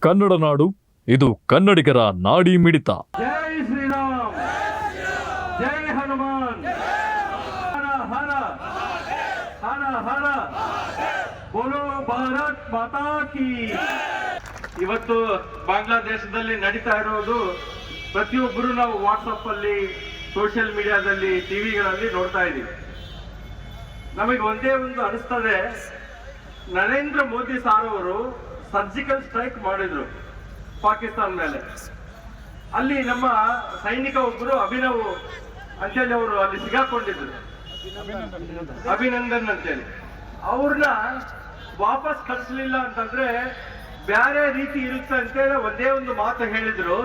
ಕನ್ನಡ ನಾಡು, ಇದು ಕನ್ನಡಿಗರ ನಾಡಿ ಮಿಡಿತ. ಜೈ ಶ್ರೀರಾಮ್. ಜೈ ಹನುಮಾನ್. ಹರ ಹರ. ಹರ ಹರ. ಬೋಲೋ ಭಾರತ್ ಮಾತಾ ಕಿ. ಇವತ್ತು ಬಾಂಗ್ಲಾದೇಶದಲ್ಲಿ ನಡೀತಾ ಇರೋದು ಪ್ರತಿಯೊಬ್ಬರು ನಾವು ವಾಟ್ಸಪ್ ಅಲ್ಲಿ ಸೋಷಿಯಲ್ ಮೀಡಿಯಾದಲ್ಲಿ ಟಿವಿಗಳಲ್ಲಿ ನೋಡ್ತಾ ಇದ್ದೀವಿ. ನಮಗೆ ಒಂದೇ ಒಂದು ಅನಿಸ್ತದೆ, ನರೇಂದ್ರ ಮೋದಿ ಸಾರ್ ಅವರು ಸರ್ಜಿಕಲ್ ಸ್ಟ್ರೈಕ್ ಮಾಡಿದ್ರು ಪಾಕಿಸ್ತಾನ ಮೇಲೆ. ಅಲ್ಲಿ ನಮ್ಮ ಸೈನಿಕ ಒಬ್ಬರು ಅಭಿನವ್ ಅಂತೇಳಿ ಅವರು ಅಲ್ಲಿ ಸಿಗಾಕೊಂಡಿದ್ರು. ಅಭಿನಂದನ್ ಅಂತೇಳಿ. ಅವ್ರನ್ನ ವಾಪಸ್ ಕಳಿಸ್ಲಿಲ್ಲ ಅಂತಂದ್ರೆ ಬೇರೆ ರೀತಿ ಇರುತ್ತೆ ಅಂತೇಳಿ ಒಂದೇ ಒಂದು ಮಾತು ಹೇಳಿದ್ರು.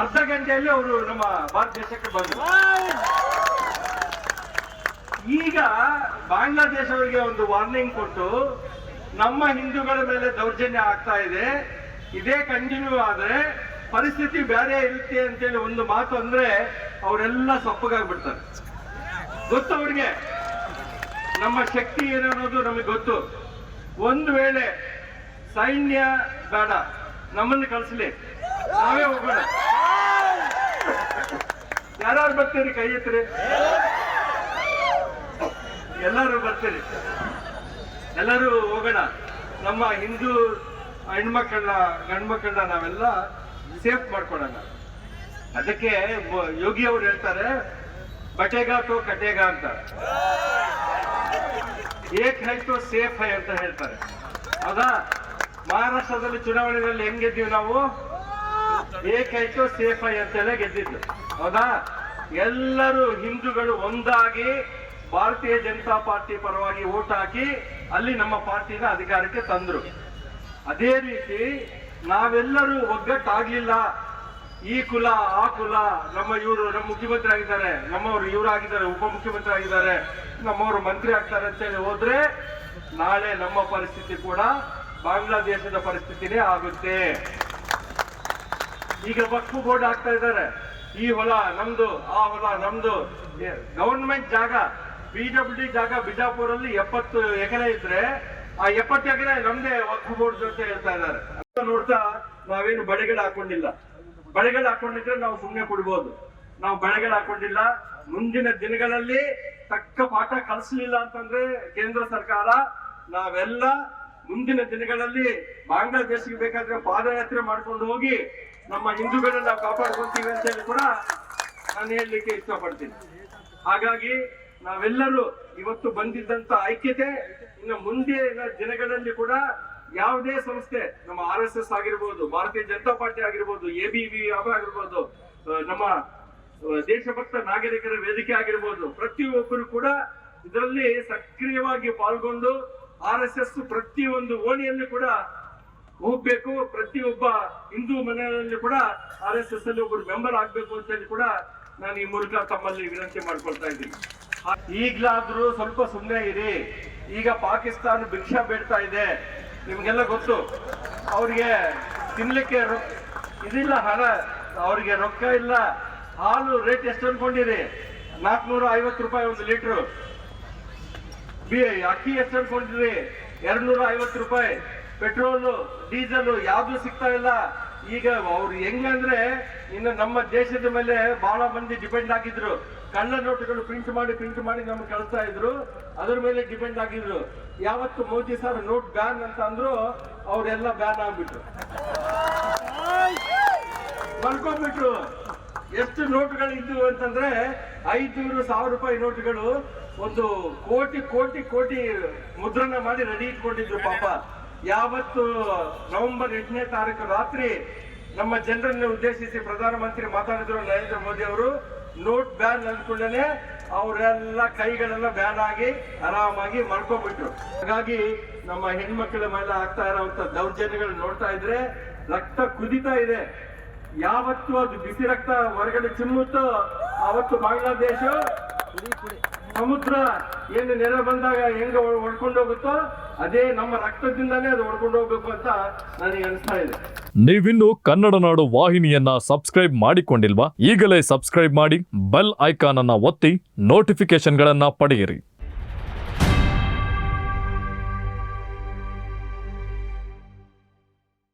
ಅರ್ಧ ಗಂಟೆಯಲ್ಲಿ ಅವರು ನಮ್ಮ ಭಾರತ ದೇಶಕ್ಕೆ ಬಂದರು. ಈಗ ಬಾಂಗ್ಲಾದೇಶ ಅವರಿಗೆ ಒಂದು ವಾರ್ನಿಂಗ್ ಕೊಟ್ಟು ನಮ್ಮ ಹಿಂದೂಗಳ ಮೇಲೆ ದೌರ್ಜನ್ಯ ಆಗ್ತಾ ಇದೆ. ಇದೇ ಕಂಟಿನ್ಯೂ ಆದ್ರೆ ಪರಿಸ್ಥಿತಿ ಬೇರೆ ಇರುತ್ತೆ ಅಂತೇಳಿ ಒಂದು ಮಾತು ಅಂದ್ರೆ ಅವರೆಲ್ಲ ಸೊಪ್ಪಗಾಗ್ಬಿಡ್ತಾರೆ. ಗೊತ್ತು ಅವ್ರಿಗೆ? ನಮ್ಮ ಶಕ್ತಿ ಏನನ್ನೋದು ನಮಗೆ ಗೊತ್ತು. ಒಂದು ವೇಳೆ ಸೈನ್ಯ ಬೇಡ, ನಮ್ಮನ್ನು ಕಳಿಸ್ಲಿ. ನಾವೇ ಹೋಗೋಣ. ಯಾರು ಬರ್ತೀರಿ ಕೈ ಎತ್ತರಿ ಎಲ್ಲರೂ ಬರ್ತೀರಿ. ಎಲ್ಲರೂ ಹೋಗೋಣ. ನಮ್ಮ ಹಿಂದೂ ಹೆಣ್ಮಕ್ಕಳನ್ನ ಗಂಡ್ಮಕ್ಕಳನ್ನ ನಾವೆಲ್ಲ ಸೇಫ್ ಮಾಡ್ಕೊಳ್ಳೋಣ ಅದಕ್ಕೆ ಯೋಗಿ ಅವರು ಹೇಳ್ತಾರೆ ಬಟೆಗಾಟೋ ಕಟೆಗ ಅಂತ. ಏಕ್ ಹೈ ಸೇಫ್ ಹೈ ಅಂತ ಹೇಳ್ತಾರೆ. ಹೌದಾ? ಮಹಾರಾಷ್ಟ್ರದಲ್ಲಿ ಚುನಾವಣೆಯಲ್ಲಿ ಹೆಂಗ್ ಗೆದ್ದೀವಿ ನಾವು? ಏಕ್ ಹೈ ಸೇಫ್ ಹೈ ಅಂತೆಲ್ಲ ಗೆದ್ದಿದ್ದು. ಹೌದಾ? ಎಲ್ಲರೂ ಹಿಂದೂಗಳು ಒಂದಾಗಿ ಭಾರತೀಯ ಜನತಾ ಪಾರ್ಟಿ ಪರವಾಗಿ ಓಟ್ ಹಾಕಿ ಅಲ್ಲಿ ನಮ್ಮ ಪಾರ್ಟಿನ ಅಧಿಕಾರಕ್ಕೆ ತಂದ್ರು. ಅದೇ ರೀತಿ ನಾವೆಲ್ಲರೂ ಒಗ್ಗಟ್ಟಾಗ್ಲಿಲ್ಲ. ಈ ಕುಲ, ಆ ಕುಲ, ನಮ್ಮ ಇವರು, ನಮ್ಮ ಮುಖ್ಯಮಂತ್ರಿ ಆಗಿದ್ದಾರೆ. ನಮ್ಮವರು ಇವರಾಗಿದ್ದಾರೆ ಉಪಮುಖ್ಯಮಂತ್ರಿ ಆಗಿದ್ದಾರೆ. ನಮ್ಮವರು ಮಂತ್ರಿ ಆಗ್ತಾರೆ ಅಂತೇಳಿ ಹೋದ್ರೆ ನಾಳೆ ನಮ್ಮ ಪರಿಸ್ಥಿತಿ ಕೂಡ ಬಾಂಗ್ಲಾದೇಶದ ಪರಿಸ್ಥಿತಿನೇ ಆಗುತ್ತೆ. ಈಗ ವಕ್ಫು ಬೋರ್ಡ್ ಆಗ್ತಾ ಇದ್ದಾರೆ. ಈ ಹೊಲ ನಮ್ದು, ಆ ಹೊಲ ನಮ್ದು. ಗವರ್ಮೆಂಟ್ ಜಾಗ. ಬಿಡಬ್ಲ್ಯೂ ಡಿ ಜಾಗ ಬಿಜಾಪುರಲ್ಲಿ ಎಪ್ಪತ್ತು ಎಕರೆ ಇದ್ರೆ, ಆ ಎಪ್ಪತ್ತು ಎಕರೆ ನಮ್ದೇ ವಕ್ಫ್ ಬೋರ್ಡ್ ಜೊತೆ ಹೇಳ್ತಾ ಇದ್ದಾರೆ. ನೋಡ್ತಾ ನಾವೇನು ಬಳೆಗಳು ಹಾಕೊಂಡಿಲ್ಲ. ಬಳೆಗಳು ಹಾಕೊಂಡಿದ್ರೆ ನಾವು ಸುಮ್ಮನೆ ಕೊಡ್ಬೋದು. ನಾವು ಬಳೆಗಳು ಹಾಕೊಂಡಿಲ್ಲ. ಮುಂದಿನ ದಿನಗಳಲ್ಲಿ ತಕ್ಕ ಪಾಠ ಕಲಿಸಲಿಲ್ಲ ಅಂತಂದ್ರೆ ಕೇಂದ್ರ ಸರ್ಕಾರ ನಾವೆಲ್ಲ ಮುಂದಿನ ದಿನಗಳಲ್ಲಿ ಬಾಂಗ್ಲಾದೇಶಕ್ಕೆ ಬೇಕಾದ್ರೆ ಪಾದಯಾತ್ರೆ ಮಾಡ್ಕೊಂಡು ಹೋಗಿ ನಮ್ಮ ಹಿಂದೂಗಳನ್ನ ನಾವು ಅಂತ ಹೇಳಿ ಕೂಡ ನಾನು ಹೇಳಲಿಕ್ಕೆ ಇಷ್ಟಪಡ್ತೀನಿ. ಹಾಗಾಗಿ ನಾವೆಲ್ಲರೂ ಇವತ್ತು ಬಂದಿದ್ದಂತ ಐಕ್ಯತೆ ಇನ್ನು ಮುಂದಿನ ದಿನಗಳಲ್ಲಿ ಕೂಡ ಯಾವುದೇ ಸಂಸ್ಥೆ, ನಮ್ಮ ಆರ್ ಎಸ್ ಎಸ್ ಆಗಿರ್ಬೋದು, ಭಾರತೀಯ ಜನತಾ ಪಾರ್ಟಿ ಆಗಿರ್ಬೋದು, ಎ ಬಿ ವಿ ಆಗಿರ್ಬೋದು ನಮ್ಮ ದೇಶಭಕ್ತ ನಾಗರಿಕರ ವೇದಿಕೆ ಆಗಿರ್ಬೋದು, ಪ್ರತಿಯೊಬ್ಬರು ಕೂಡ ಇದರಲ್ಲಿ ಸಕ್ರಿಯವಾಗಿ ಪಾಲ್ಗೊಂಡು ಆರ್ ಎಸ್ ಎಸ್ ಪ್ರತಿಯೊಂದು ಓಣಿಯಲ್ಲಿ ಕೂಡ ಹೋಗ್ಬೇಕು. ಪ್ರತಿಯೊಬ್ಬ ಹಿಂದೂ ಮನೆಯಲ್ಲಿ ಕೂಡ ಆರ್ ಎಸ್ ಎಸ್ ಅಲ್ಲಿ ಒಬ್ಬರು ಮೆಂಬರ್ ಆಗ್ಬೇಕು ಅಂತ ಹೇಳಿ ಕೂಡ ನಾನು ಈ ಮೂಲಕ ತಮ್ಮಲ್ಲಿ ವಿನಂತಿ ಮಾಡ್ಕೊಳ್ತಾ ಇದ್ದೀನಿ. ಈಗ್ಲಾದ್ರೂ ಸ್ವಲ್ಪ ಸುಮ್ಮನೆ ಇರಿ. ಈಗ ಪಾಕಿಸ್ತಾನ ಭಿಕ್ಷಾ ಬೇಡ್ತಾ ಇದೆ. ನಿಮ್ಗೆಲ್ಲ ಗೊತ್ತು, ಅವ್ರಿಗೆ ತಿನ್ಲಿಕ್ಕೆ ಇದಿಲ್ಲ ಹಣ, ಅವ್ರಿಗೆ ರೊಕ್ಕ ಇಲ್ಲ. ಹಾಲು ರೇಟ್ ಎಷ್ಟು ಅನ್ಕೊಂಡಿರಿ? ನಾಲ್ಕುನೂರ ಐವತ್ತು ರೂಪಾಯಿ ಒಂದು ಲೀಟ್ರು. ಬಿ, ಅಕ್ಕಿ ಎಷ್ಟು ಅನ್ಕೊಂಡಿರಿ? ಎರಡ್ನೂರ ಐವತ್ತು ರೂಪಾಯಿ. ಪೆಟ್ರೋಲು, ಡೀಸೆಲ್ ಯಾವ್ದು ಸಿಗ್ತಾ ಇಲ್ಲ. ಈಗ ಅವ್ರು ಹೆಂಗಂದ್ರೆ ಇನ್ನು ನಮ್ಮ ದೇಶದ ಮೇಲೆ ಬಹಳ ಮಂದಿ ಡಿಪೆಂಡ್ ಆಗಿದ್ರು. ಕಳ್ಳ ನೋಟುಗಳು ಪ್ರಿಂಟ್ ಮಾಡಿ ಪ್ರಿಂಟ್ ಮಾಡಿ ನಮ್ಗೆ ಕಳಿಸ್ತಾ ಇದ್ರು. ಅದ್ರ ಮೇಲೆ ಡಿಪೆಂಡ್ ಆಗಿದ್ರು. ಯಾವತ್ತು ಮೋದಿ ಸರ್ ನೋಟ್ ಬ್ಯಾನ್ ಅಂತ ಅಂದ್ರು, ಅವರೆಲ್ಲ ಬ್ಯಾನ್ ಆಗ್ಬಿಟ್ರು. ಮಲ್ಕೊಂಡ್ಬಿಟ್ರು ಎಷ್ಟು ನೋಟುಗಳು ಇದ್ವು ಅಂತಂದ್ರೆ ಐದುನೂರು ಸಾವಿರ ರೂಪಾಯಿ ನೋಟುಗಳು ಒಂದು ಕೋಟಿ ಕೋಟಿ ಕೋಟಿ ಮುದ್ರಣ ಮಾಡಿ ರೆಡಿ ಇಟ್ಕೊಂಡಿದ್ರು ಪಾಪ. ಯಾವತ್ತು ನವೆಂಬರ್ ಎಂಟನೇ ತಾರೀಕು ರಾತ್ರಿ ನಮ್ಮ ಜನರನ್ನು ಉದ್ದೇಶಿಸಿ ಪ್ರಧಾನಮಂತ್ರಿ ಮಾತಾಡಿದ್ರು ನರೇಂದ್ರ ಮೋದಿ ಅವರು. ನೋಟ್ ಬ್ಯಾನ್ ಅಂದ್ಕೊಂಡೇ ಅವರೆಲ್ಲ ಕೈಗಳೆಲ್ಲ ಬ್ಯಾನ್ ಆಗಿ ಆರಾಮಾಗಿ ಮಲ್ಕೊಂಡ್ಬಿಟ್ರು. ಹಾಗಾಗಿ ನಮ್ಮ ಹೆಣ್ಮಕ್ಳ ಮೇಲೆ ಆಗ್ತಾ ಇರೋಂಥ ದೌರ್ಜನ್ಯಗಳು ನೋಡ್ತಾ ಇದ್ರೆ ರಕ್ತ ಕುದಿತಾ ಇದೆ. ಯಾವತ್ತು ಅದು ಬಿಸಿ ರಕ್ತ ಹೊರಗಡೆ ಚಿಮ್ಮುತ್ತೋ, ಅವತ್ತು ಬಾಂಗ್ಲಾದೇಶ. ಸಮುದ್ರ ಏನು ನೆರೆ ಬಂದಾಗ ಹೆಂಗ ಹೋಗುತ್ತೋ ಅದೇ ನಮ್ಮ ರಕ್ತದಿಂದಾನೇ ಅದು ಹೊಡ್ಕೊಂಡು ಹೋಗ್ಬೇಕು ಅಂತ ನನಗೆ ಅನಿಸ್ತಾ ಇದೆ. ನೀವಿನ್ನು ಕನ್ನಡ ನಾಡು ವಾಹಿನಿಯನ್ನ ಸಬ್ಸ್ಕ್ರೈಬ್ ಮಾಡಿಕೊಂಡಿಲ್ವಾ? ಈಗಲೇ ಸಬ್ಸ್ಕ್ರೈಬ್ ಮಾಡಿ, ಬೆಲ್ ಐಕಾನ್ ಅನ್ನ ಒತ್ತಿ ನೋಟಿಫಿಕೇಶನ್ಗಳನ್ನ ಪಡೆಯಿರಿ.